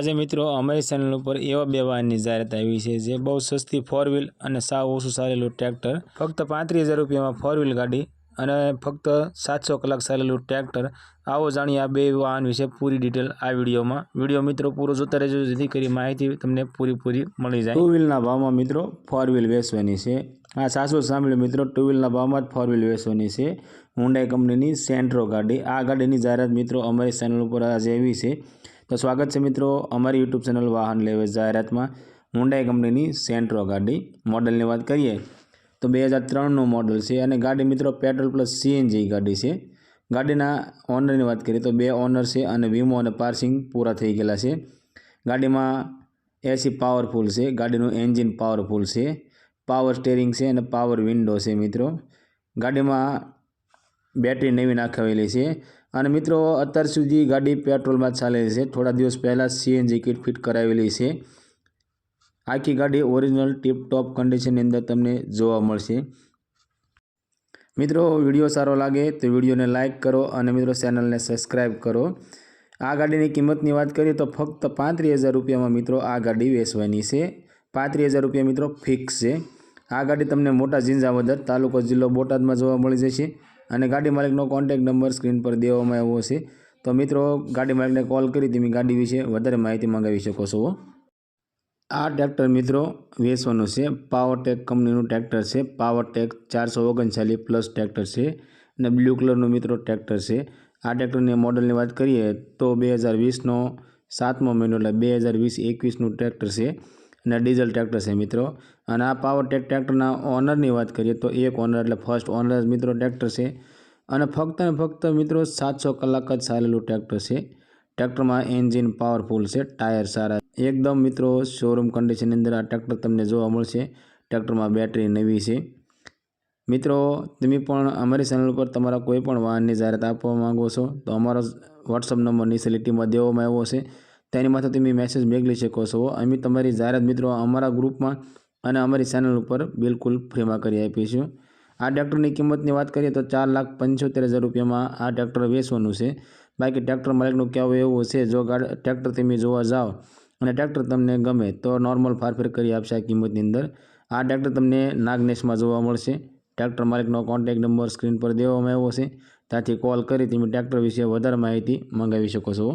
આજે મિત્રો અમારી ચેનલ ઉપર એવા બે વાહનની જાહેરાત આવી છે, જે બહુ સસ્તી ફોર વ્હીલ અને સાવ ઓછું ચાલેલું ટ્રેક્ટર ફક્ત પાંત્રીસ હજાર રૂપિયામાં ફોર વ્હીલ ગાડી અને ફક્ત સાતસો કલાક ચાલેલું ટ્રેક્ટર આવો જાણીએ આ બે વાહન વિશે પૂરી ડિટેલ આ વિડીયોમાં. વીડિયો મિત્રો પૂરો જોતા રહેજો, જેથી કરી માહિતી તમને પૂરીપૂરી મળી જાય. ટુ વ્હીલના ભાવમાં મિત્રો ફોર વ્હીલ વેચવાની છે. આ સાસુ સાંભળ્યું મિત્રો ટુ વ્હીલના ભાવમાં જ ફોર વ્હીલ વેચવાની છે. હુન્ડાઈ કંપનીની સેન્ટ્રો ગાડી. આ ગાડીની જાહેરાત મિત્રો અમારી ચેનલ ઉપર આજે એવી છે. તો સ્વાગત છે મિત્રો અમારી યુટ્યુબ ચેનલ વાહન લેવે જાહેરાતમાં. હુન્ડાઈ કંપનીની સેન્ટ્રો ગાડી. મોડલની વાત કરીએ તો બે હજાર ત્રણનું મોડલ છે અને ગાડી મિત્રો પેટ્રોલ પ્લસ સીએનજી ગાડી છે. ગાડીના ઓનરની વાત કરીએ તો બે ઓનર છે અને વીમો અને પાર્સિંગ પૂરા થઈ ગયેલા છે. ગાડીમાં એસી પાવરફુલ છે, ગાડીનું એન્જિન પાવરફુલ છે પાવર સ્ટેરિંગ છે અને પાવર વિન્ડો છે મિત્રો. ગાડીમાં બેટરી નવી નાખાવેલી છે. અને મિત્રો, અત્યાર સુધી ગાડી પેટ્રોલમાં ચાલે છે. થોડા દિવસ પહેલાં સીએનજી કિટ ફિટ કરાવેલી છે. આખી ગાડી ઓરિજિનલ ટીપ ટોપ કન્ડિશનની અંદર તમને જોવા મળશે. મિત્રો, વીડિયો સારો લાગે તો વિડીયોને લાઇક કરો અને મિત્રો ચેનલને સબસ્ક્રાઈબ કરો. આ ગાડીની કિંમતની વાત કરીએ તો ફક્ત પાંત્રીસ હજાર રૂપિયામાં મિત્રો આ ગાડી વેચવાની છે. પાંત્રીસ હજાર રૂપિયા મિત્રો ફિક્સ છે. આ ગાડી તમને મોટા ઝીંઝાવદર તાલુકો જિલ્લો બોટાદમાં જોવા મળી જશે. અને ગાડી માલિકનો કોન્ટેક નંબર સ્ક્રીન પર દેવામાં આવ્યો છે. તો મિત્રો, ગાડી માલિકને કોલ કરી તમે ગાડી વિશે વધારે માહિતી મંગાવી શકો છો. આ ટ્રેક્ટર મિત્રો વેચવાનું છે. પાવરટેક કંપનીનું ટ્રેક્ટર છે. પાવરટેક ચારસો ઓગણચાલીસ પ્લસ ટ્રેક્ટર છે અને બ્લુ કલરનું મિત્રો ટ્રેક્ટર છે. આ ટ્રેક્ટરની મોડલની વાત કરીએ તો બે હજાર વીસનો સાતમો મહિનો એટલે બે હજાર વીસ એકવીસનું ટ્રેક્ટર છે. અને ડીઝલ ટ્રેક્ટર છે મિત્રો. અને આ પાવરટેક ટ્રેક્ટરના ઓનરની વાત કરીએ તો એક ઓનર એટલે ફર્સ્ટ ઓનર મિત્રો ટ્રેક્ટર છે. અને ફક્ત ને ફક્ત મિત્રો સાતસો કલાક જ ચાલેલું ટ્રેક્ટર છે. ટ્રેક્ટરમાં એન્જિન પાવરફુલ છે, ટાયર સારા. એકદમ મિત્રો શોરૂમ કન્ડિશનની અંદર આ ટ્રેક્ટર તમને જોવા મળશે. ટ્રેક્ટરમાં બેટરી નવી છે. મિત્રો, તમે પણ અમારી ચેનલ ઉપર તમારા કોઈ પણ વાહનની જાહેરાત આપવા માંગો છો તો અમારો વોટ્સઅપ નંબર નીચે દેવામાં આવ્યો છે. તેની માથે તમે મેસેજ મોકલી શકો છો. અમે તમારી જાહેરાત મિત્રો અમારા ગ્રુપમાં અને અમારી ચેનલ ઉપર બિલકુલ ફ્રીમાં કરી આપીશું આ ટ્રેક્ટરની કિંમતની વાત કરીએ તો ચાર લાખ પંચોતેર હજાર રૂપિયામાં આ ટ્રેક્ટર વેચવાનું છે. બાકી ટ્રેક્ટર માલિકનું કહેવું એવું છે, જો ટ્રેક્ટર તમે જોવા જાઓ અને ટ્રેક્ટર તમને ગમે તો નોર્મલ ફારફેર કરી આપશે આ કિંમતની અંદર. આ ટ્રેક્ટર તમને નાગનેશમાં જોવા મળશે. ટ્રેક્ટર માલિકનો કોન્ટેક નંબર સ્ક્રીન પર દેવામાં આવ્યો છે. ત્યાંથી કોલ કરી તમે ટ્રેક્ટર વિશે વધારે માહિતી મંગાવી શકો છો.